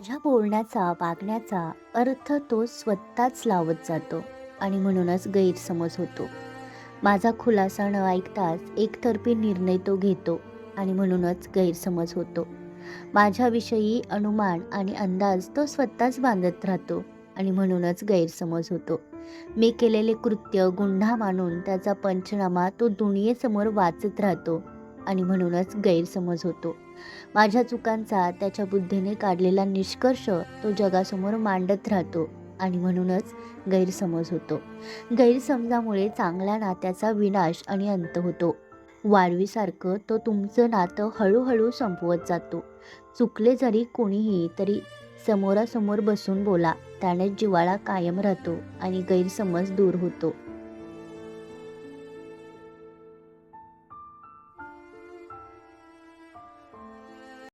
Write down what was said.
माझ्या बोलण्याचा वागण्याचा अर्थ तो स्वतःच लावत जातो आणि म्हणूनच गैरसमज होतो. माझा खुलासा न ऐकताच एकतर्फी निर्णय तो घेतो आणि म्हणूनच गैरसमज होतो. माझ्याविषयी अनुमान आणि अंदाज तो स्वतःच बांधत राहतो आणि म्हणूनच गैरसमज होतो. मी केलेले कृत्य गुन्हा मानून त्याचा पंचनामा तो दुनियेसमोर वाचत राहतो. आणि म्हणूनच गैरसमज होतो. माझ्या चुकांचा त्याच्या बुद्धीने काढलेला निष्कर्ष तो जगासमोर मांडत राहतो आणि म्हणूनच गैरसमज होतो. गैरसमजामुळे चांगल्या नात्याचा विनाश आणि अंत होतो. वाळवीसारखं तो तुमचं नातं हळूहळू संपवत जातो. चुकले जरी कोणीही तरी समोरासमोर बसून बोला त्याने जिवाळा कायम राहतो आणि गैरसमज दूर होतो.